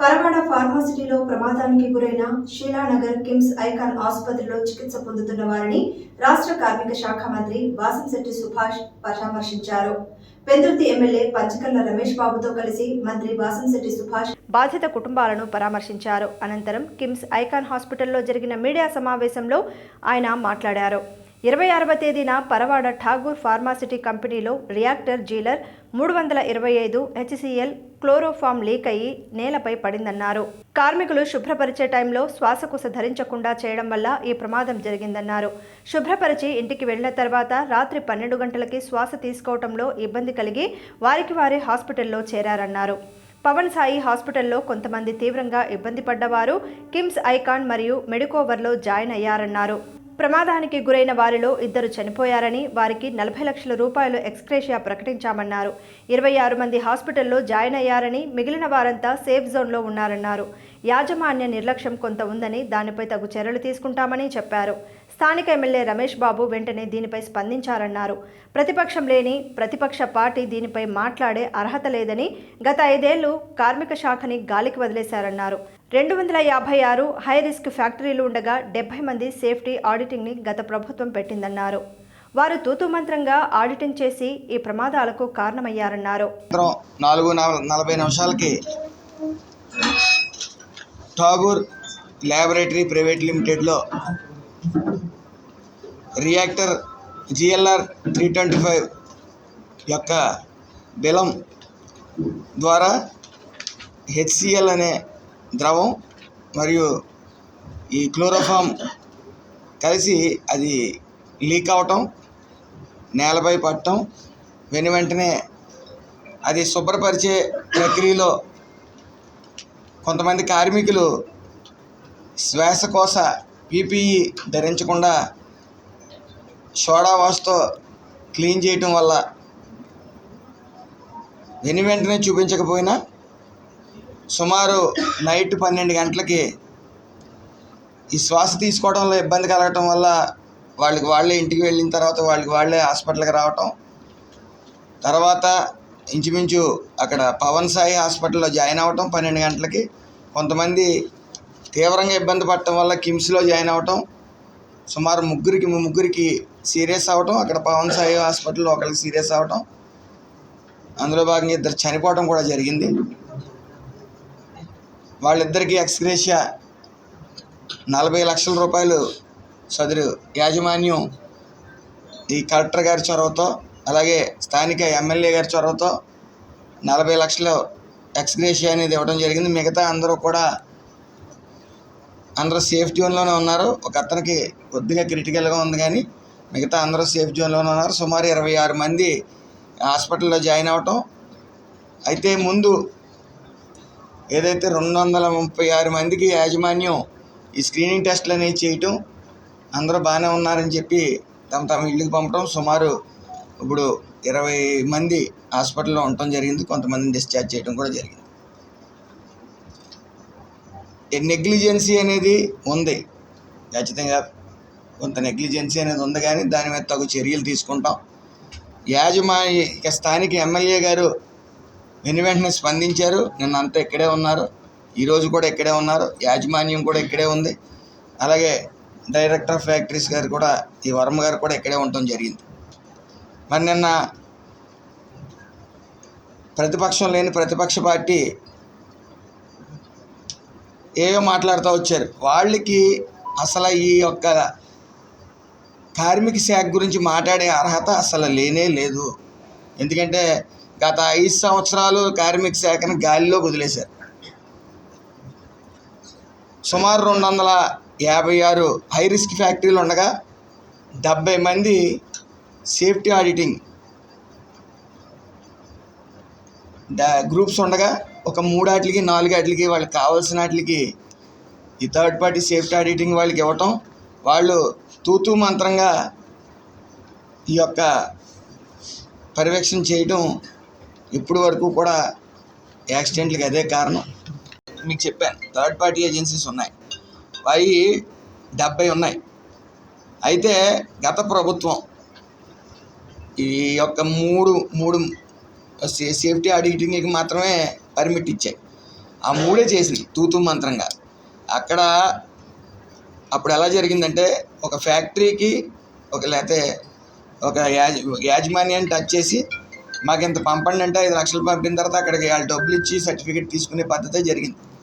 పరవాడ ఫార్మాసిటీలో ప్రమాదానికి గురైన షీలానగర్ కిమ్స్ ఐకాన్ ఆసుపత్రిలో చికిత్స పొందుతున్న వారిని రాష్ట్ర కార్మిక శాఖ మంత్రి వాసంశెట్టి సుభాష్ పరామర్శించారు. పెందుర్తి ఎమ్మెల్యే పంచకల్ల రమేష్ బాబుతో కలిసి మంత్రి వాసంశెట్టి సుభాష్ బాధిత కుటుంబాలను పరామర్శించారు. అనంతరం కిమ్స్ ఐకాన్ హాస్పిటల్లో జరిగిన మీడియా సమావేశంలో ఆయన మాట్లాడారు. ఇరవై ఆరవ తేదీన పరవాడ ఠాగూర్ ఫార్మాసిటీ కంపెనీలో రియాక్టర్ జీలర్ మూడు వందల ఇరవై ఐదు హెచ్సిఎల్ క్లోరోఫామ్ లీక్ అయ్యి నేలపై పడిందన్నారు. కార్మికులు శుభ్రపరిచే టైంలో శ్వాసకోశ ధరించకుండా చేయడం వల్ల ఈ ప్రమాదం జరిగిందన్నారు. శుభ్రపరిచి ఇంటికి వెళ్ళిన తర్వాత రాత్రి పన్నెండు గంటలకి శ్వాస తీసుకోవటంలో ఇబ్బంది కలిగి వారికి వారే హాస్పిటల్లో చేరారన్నారు. పవన్ సాయి హాస్పిటల్లో కొంతమంది తీవ్రంగా ఇబ్బంది పడ్డవారు కిమ్స్ ఐకాన్ మరియు మెడికోవర్లో జాయిన్ అయ్యారన్నారు. ప్రమాదానికి గురైన వారిలో ఇద్దరు చనిపోయారని వారికి నలభై లక్షల రూపాయలు ఎక్స్క్రేషియా ప్రకటించామన్నారు. ఇరవై ఆరు మంది హాస్పిటల్లో జాయిన్ అయ్యారని మిగిలిన వారంతా సేఫ్ జోన్లో ఉన్నారన్నారు. యాజమాన్య నిర్లక్ష్యం కొంత ఉందని దానిపై తగు చర్యలు తీసుకుంటామని చెప్పారు. స్థానిక ఎమ్మెల్యే రమేష్ బాబు వెంటనే దీనిపై స్పందించారన్నారు. ప్రతిపక్షం లేని ప్రతిపక్ష పార్టీ దీనిపై మాట్లాడే అర్హత లేదని గత ఐదేళ్ళు కార్మిక శాఖని గాలికి వదిలేశారన్నారు. రెండు వందల యాభై ఆరు హై రిస్క్ ఫ్యాక్టరీలు ఉండగా డెబ్బై మంది సేఫ్టీ ఆడిటింగ్ని గత ప్రభుత్వం పెట్టిందన్నారు. వారు తూతుమంత్రంగా ఆడిటింగ్ చేసి ఈ ప్రమాదాలకు కారణమయ్యారన్నారు. నాలుగు నలభై నిమిషాలకి Tagore laboratory private లిమిటెడ్లో reactor GLR three twenty five యొక్క బిలం ద్వారా హెచ్సిఎల్ అనే ద్రవం మరియు ఈ క్లోరోఫామ్ కలిసి అది లీక్ అవటం నేలపై పట్టడం వెను వెంటనే అది శుభ్రపరిచే ప్రక్రియలో కొంతమంది కార్మికులు శ్వాసకోశ పీపీఈ ధరించకుండా సోడా వాష్తో క్లీన్ చేయటం వల్ల వెను వెంటనే చూపించకపోయినా సుమారు నైట్ పన్నెండు గంటలకి ఈ శ్వాస తీసుకోవడంలో ఇబ్బంది కలగటం వల్ల వాళ్ళకి వాళ్ళే ఇంటికి వెళ్ళిన తర్వాత వాళ్ళకి వాళ్ళే హాస్పిటల్కి రావటం. తర్వాత ఇంచుమించు అక్కడ పవన్ సాయి హాస్పిటల్లో జాయిన్ అవ్వటం పన్నెండు గంటలకి. కొంతమంది తీవ్రంగా ఇబ్బంది పడటం వల్ల కిమ్స్లో జాయిన్ అవ్వటం. సుమారు ముగ్గురికి ముగ్గురికి సీరియస్ అవ్వటం. అక్కడ పవన్ సాయి హాస్పిటల్లో ఒకరికి సీరియస్ అవ్వటం. అందులో భాగంగా ఇద్దరు చనిపోవటం కూడా జరిగింది. వాళ్ళిద్దరికీ ఎక్స్గ్రేషియా. నలభై లక్షల రూపాయలు సదరు యాజమాన్యం ఈ కలెక్టర్ గారి చొరవతో అలాగే స్థానిక ఎమ్మెల్యే గారి చొరవతో నలభై లక్షలు ఎక్స్గ్రేషియా అనేది ఇవ్వడం జరిగింది. మిగతా అందరూ కూడా అందరూ సేఫ్ జోన్లోనే ఉన్నారు. ఒక అతనికి కొద్దిగా క్రిటికల్గా ఉంది కానీ మిగతా అందరూ సేఫ్ జోన్లోనే ఉన్నారు. సుమారు ఇరవై ఆరు మంది హాస్పిటల్లో జాయిన్ అవ్వటం. అయితే ముందు ఏదైతే రెండు వందల ముప్పై ఆరు మందికి యాజమాన్యం ఈ స్క్రీనింగ్ టెస్ట్లు అనేవి చేయటం అందరూ బాగానే ఉన్నారని చెప్పి తమ తమ ఇళ్ళకి పంపడం సుమారు ఇప్పుడు ఇరవై మంది హాస్పిటల్లో ఉండటం జరిగింది కొంతమందిని డిశ్చార్జ్ చేయడం కూడా జరిగింది. నెగ్లిజెన్సీ అనేది ఉంది. ఖచ్చితంగా కొంత నెగ్లిజెన్సీ అనేది ఉంది కానీ దాని మీద తగు చర్యలు తీసుకుంటాం. యాజమాన్య స్థానిక ఎమ్మెల్యే గారు వెను వెంటనే స్పందించారు. నిన్న అంతా ఇక్కడే ఉన్నారు. ఈరోజు కూడా ఇక్కడే ఉన్నారు. యాజమాన్యం కూడా ఇక్కడే ఉంది. అలాగే డైరెక్టర్ ఆఫ్ ఫ్యాక్టరీస్ గారు కూడా ఈ వర్మ గారు కూడా ఇక్కడే ఉండటం జరిగింది. మరి నిన్న ప్రతిపక్షం లేని ప్రతిపక్ష పార్టీ ఏవో మాట్లాడుతూ వచ్చారు. వాళ్ళకి అసలు ఈ యొక్క కార్మిక శాఖ గురించి మాట్లాడే అర్హత అసలు లేనే లేదు. ఎందుకంటే గత ఐదు సంవత్సరాలు కార్మిక శాఖను గాలిలో వదిలేశారు. సుమారు రెండు వందల యాభై ఆరు హై రిస్క్ ఫ్యాక్టరీలు ఉండగా డెబ్బై మంది సేఫ్టీ ఆడిటింగ్ గ్రూప్స్ ఉండగా ఒక మూడాటికి నాలుగాటికి వాళ్ళకి కావాల్సిన వాటికి ఈ థర్డ్ పార్టీ సేఫ్టీ ఆడిటింగ్ వాళ్ళకి ఇవ్వటం వాళ్ళు తూతూ మంత్రంగా ఈ యొక్క పర్యవేక్షణ చేయటం ఇప్పటి వరకు కూడా యాక్సిడెంట్లకి అదే కారణం. మీకు చెప్పాను థర్డ్ పార్టీ ఏజెన్సీస్ ఉన్నాయి. అవి డెబ్బై ఉన్నాయి. అయితే గత ప్రభుత్వం ఈ యొక్క మూడు మూడు సే- సేఫ్టీ ఆడిటింగ్కి మాత్రమే పర్మిట్ ఇచ్చాయి. ఆ మూడే చేసింది తూతు మంత్రంగా. అక్కడ అప్పుడు ఎలా జరిగిందంటే ఒక ఫ్యాక్టరీకి ఒక లేకపోతే ఒక యాజ యాజమాన్యాన్ని టచ్ చేసి మాకు ఇంత పంపండి అంటే ఐదు లక్షలు పంపిన తర్వాత అక్కడికి వాళ్ళు డబ్బులు ఇచ్చి సర్టిఫికేట్ తీసుకునే పద్ధతే జరిగింది.